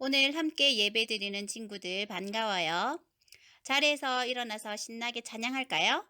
오늘 함께 예배 드리는 친구들 반가워요. 자리에서 일어나서 신나게 찬양할까요?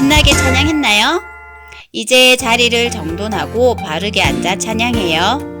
신나게 찬양했나요? 이제 자리를 정돈하고 바르게 앉아 찬양해요.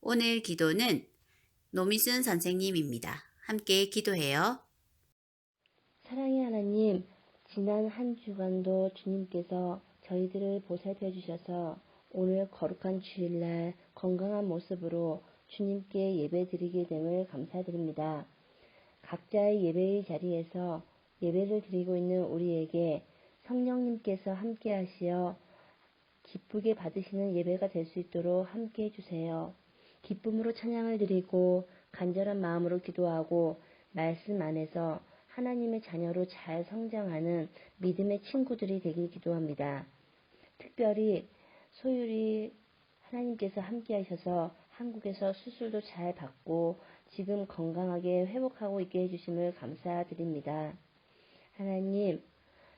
오늘 기도는 노미순 선생님입니다. 함께 기도해요. 사랑의 하나님, 지난 한 주간도 주님께서 저희들을 보살펴 주셔서 오늘 거룩한 주일날 건강한 모습으로 주님께 예배 드리게 됨을 감사드립니다. 각자의 예배의 자리에서 예배를 드리고 있는 우리에게 성령님께서 함께 하시어 기쁘게 받으시는 예배가 될 수 있도록 함께 해주세요. 기쁨으로 찬양을 드리고 간절한 마음으로 기도하고 말씀 안에서 하나님의 자녀로 잘 성장하는 믿음의 친구들이 되길 기도합니다. 특별히 소율이 하나님께서 함께 하셔서 한국에서 수술도 잘 받고 지금 건강하게 회복하고 있게 해주심을 감사드립니다. 하나님,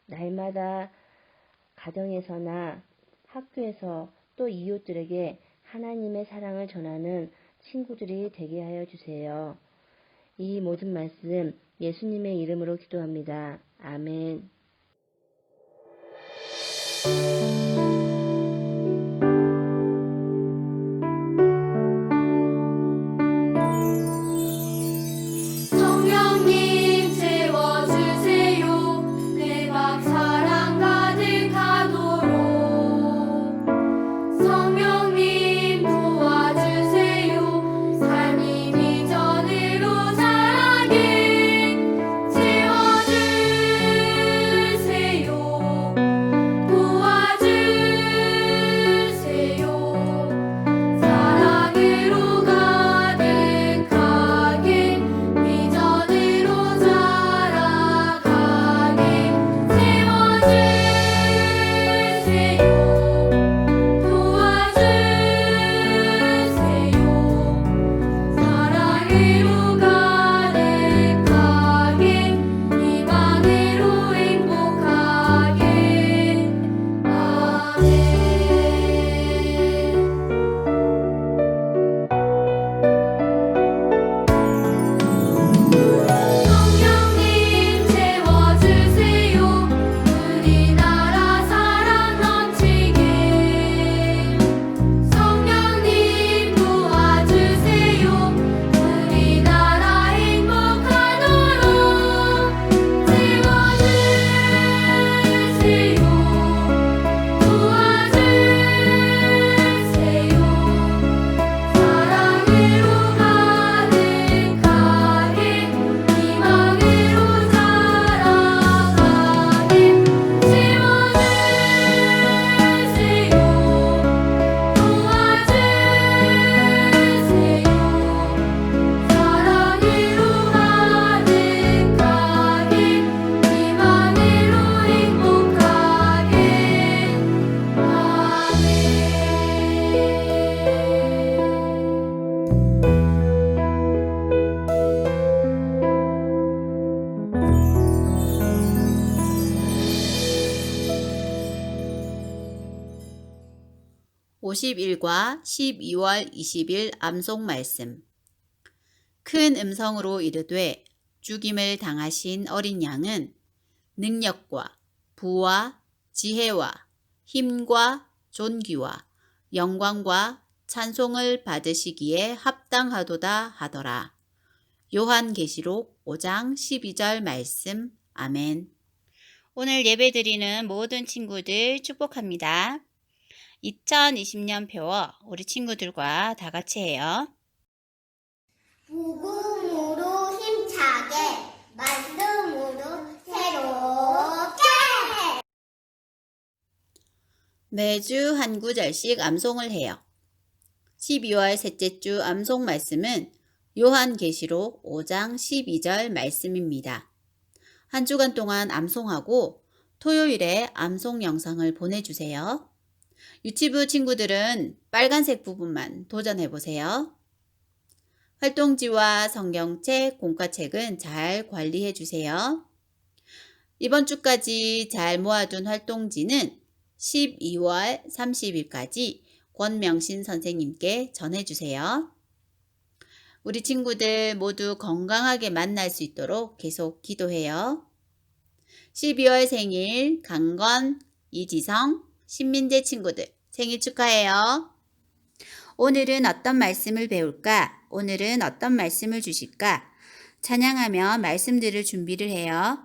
날마다 가정에서나 학교에서 또 이웃들에게 하나님의 사랑을 전하는 친구들이 되게 하여 주세요. 이 모든 말씀 예수님의 이름으로 기도합니다. 아멘. 51과 12월 20일 암송 말씀. 큰 음성으로 이르되 죽임을 당하신 어린 양은 능력과 부와 지혜와 힘과 존귀와 영광과 찬송을 받으시기에 합당하도다 하더라. 요한계시록 5장 12절 말씀. 아멘. 오늘 예배드리는 모든 친구들 축복합니다. 2020년 표어 우리 친구들과 다 같이 해요. 복음으로 힘차게 말씀으로 새롭게 매주 한 구절씩 암송을 해요. 12월 셋째 주 암송 말씀은 요한계시록 5장 12절 말씀입니다. 한 주간 동안 암송하고 토요일에 암송 영상을 보내주세요. 유치부 친구들은 빨간색 부분만 도전해 보세요. 활동지와 성경책, 공과책은 잘 관리해 주세요. 이번 주까지 잘 모아둔 활동지는 12월 30일까지 권명신 선생님께 전해주세요. 우리 친구들 모두 건강하게 만날 수 있도록 계속 기도해요. 12월 생일 강건, 이지성, 신민재 친구들 생일 축하해요. 오늘은 어떤 말씀을 배울까? 오늘은 어떤 말씀을 주실까? 찬양하며 말씀 들을 준비를 해요.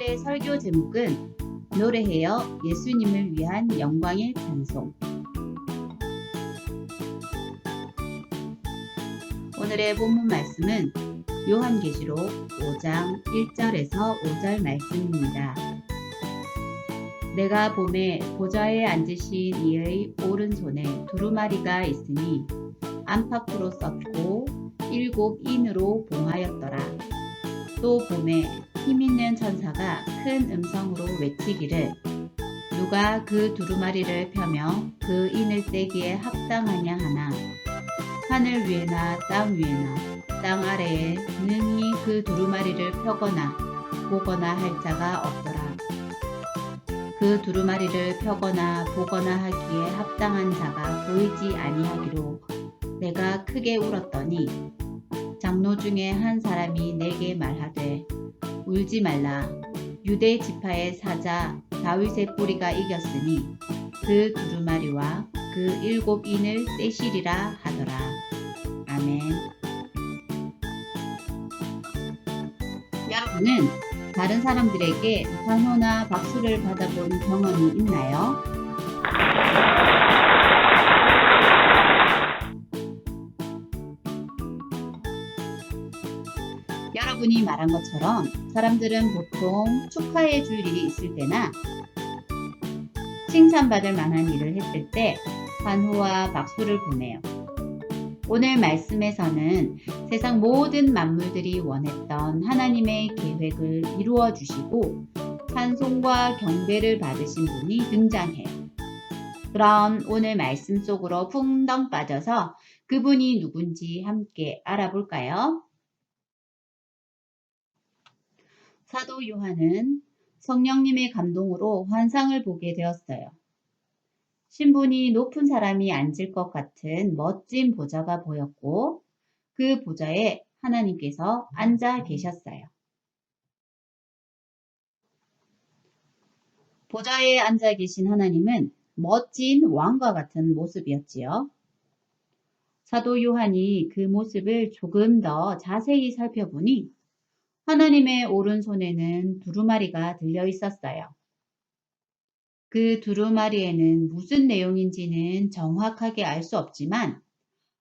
오늘의 설교 제목은 노래해요 예수님을 위한 영광의 찬송. 오늘의 본문 말씀은 요한계시록 5장 1절에서 5절 말씀입니다. 내가 봄에 보좌에 앉으신 이의 오른손에 두루마리가 있으니 안팎으로 썼고 일곱 인으로 봉하였더라. 또 봄에 힘있는 천사가 큰 음성으로 외치기를 누가 그 두루마리를 펴며 그 인을 떼기에 합당하냐 하나 하늘 위에나 땅 위에나 땅 아래에 능히 그 두루마리를 펴거나 보거나 할 자가 없더라. 그 두루마리를 펴거나 보거나 하기에 합당한 자가 보이지 아니하기로 내가 크게 울었더니 장로 중에 한 사람이 내게 말하되 울지 말라 유대 지파의 사자 다윗의 뿌리가 이겼으니 그 두루마리와 그 일곱 인을 떼시리라 하더라. 아멘. 여러분은 다른 사람들에게 환호나 박수를 받아본 경험이 있나요? 여러분이 말한 것처럼 사람들은 보통 축하해 줄 일이 있을 때나 칭찬받을 만한 일을 했을 때 환호와 박수를 보내요. 오늘 말씀에서는 세상 모든 만물들이 원했던 하나님의 계획을 이루어 주시고 찬송과 경배를 받으신 분이 등장해요. 그럼 오늘 말씀 속으로 풍덩 빠져서 그분이 누군지 함께 알아볼까요? 사도 요한은 성령님의 감동으로 환상을 보게 되었어요. 신분이 높은 사람이 앉을 것 같은 멋진 보좌가 보였고 그 보좌에 하나님께서 앉아 계셨어요. 보좌에 앉아 계신 하나님은 멋진 왕과 같은 모습이었지요. 사도 요한이 그 모습을 조금 더 자세히 살펴보니 하나님의 오른손에는 두루마리가 들려 있었어요. 그 두루마리에는 무슨 내용인지는 정확하게 알 수 없지만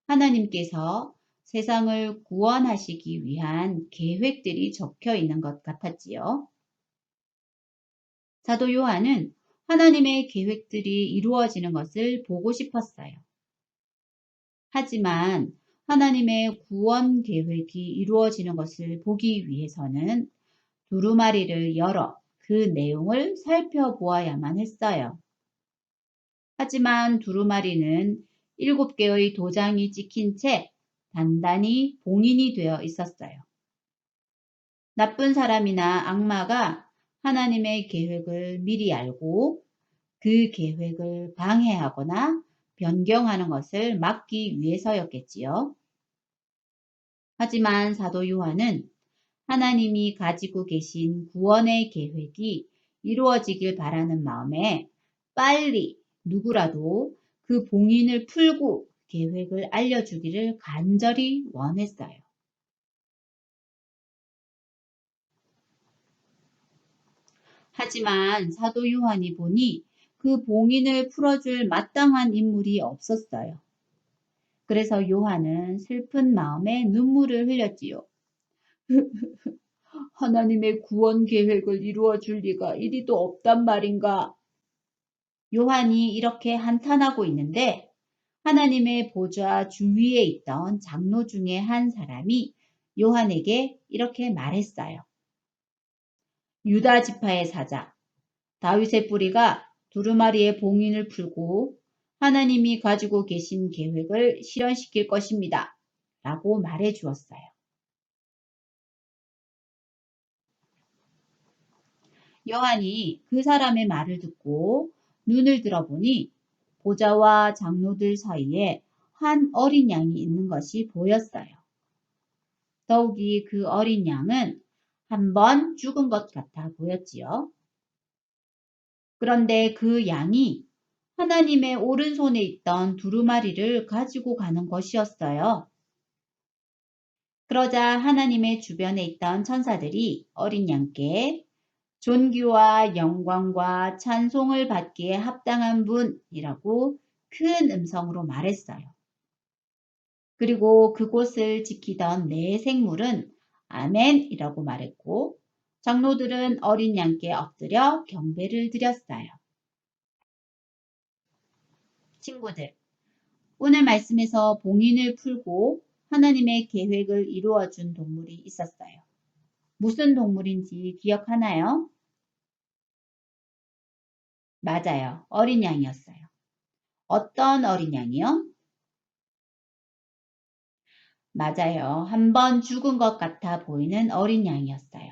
하나님께서 세상을 구원하시기 위한 계획들이 적혀 있는 것 같았지요. 사도 요한은 하나님의 계획들이 이루어지는 것을 보고 싶었어요. 하지만 하나님의 구원 계획이 이루어지는 것을 보기 위해서는 두루마리를 열어 그 내용을 살펴보아야만 했어요. 하지만 두루마리는 일곱 개의 도장이 찍힌 채 단단히 봉인이 되어 있었어요. 나쁜 사람이나 악마가 하나님의 계획을 미리 알고 그 계획을 방해하거나 변경하는 것을 막기 위해서였겠지요. 하지만 사도 요한은 하나님이 가지고 계신 구원의 계획이 이루어지길 바라는 마음에 빨리 누구라도 그 봉인을 풀고 계획을 알려주기를 간절히 원했어요. 하지만 사도 요한이 보니 그 봉인을 풀어줄 마땅한 인물이 없었어요. 그래서 요한은 슬픈 마음에 눈물을 흘렸지요. 하나님의 구원 계획을 이루어 줄 리가 이리도 없단 말인가? 요한이 이렇게 한탄하고 있는데 하나님의 보좌 주위에 있던 장로 중에 한 사람이 요한에게 이렇게 말했어요. 유다 지파의 사자 다윗의 뿌리가 두루마리의 봉인을 풀고 하나님이 가지고 계신 계획을 실현시킬 것입니다. 라고 말해 주었어요. 요한이 그 사람의 말을 듣고 눈을 들어보니 보좌와 장로들 사이에 한 어린 양이 있는 것이 보였어요. 더욱이 그 어린 양은 한 번 죽은 것 같아 보였지요. 그런데 그 양이 하나님의 오른손에 있던 두루마리를 가지고 가는 것이었어요. 그러자 하나님의 주변에 있던 천사들이 어린 양께 존귀와 영광과 찬송을 받기에 합당한 분이라고 큰 음성으로 말했어요. 그리고 그곳을 지키던 네 생물은 아멘이라고 말했고 장로들은 어린 양께 엎드려 경배를 드렸어요. 친구들, 오늘 말씀에서 봉인을 풀고 하나님의 계획을 이루어 준 동물이 있었어요. 무슨 동물인지 기억하나요? 맞아요. 어린 양이었어요. 어떤 어린 양이요? 맞아요. 한 번 죽은 것 같아 보이는 어린 양이었어요.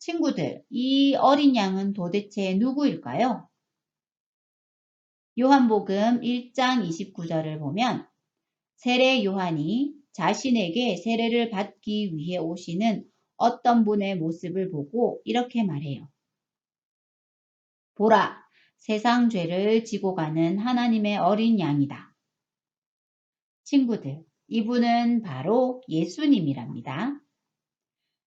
친구들, 이 어린 양은 도대체 누구일까요? 요한복음 1장 29절을 보면 세례 요한이 자신에게 세례를 받기 위해 오시는 어떤 분의 모습을 보고 이렇게 말해요. 보라, 세상 죄를 지고 가는 하나님의 어린 양이다. 친구들, 이분은 바로 예수님이랍니다.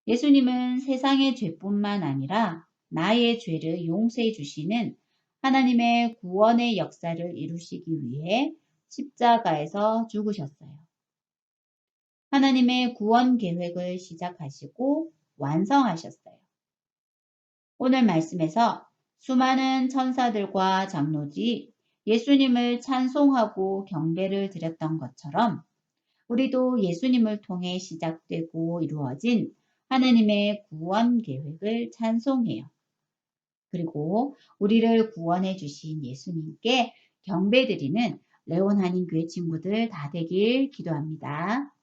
예수님은 세상의 죄뿐만 아니라 나의 죄를 용서해 주시는 하나님의 구원의 역사를 이루시기 위해 십자가에서 죽으셨어요. 하나님의 구원 계획을 시작하시고 완성하셨어요. 오늘 말씀에서 수많은 천사들과 장로지 예수님을 찬송하고 경배를 드렸던 것처럼 우리도 예수님을 통해 시작되고 이루어진 하나님의 구원 계획을 찬송해요. 그리고 우리를 구원해 주신 예수님께 경배드리는 레온 한인교회 친구들 다 되길 기도합니다.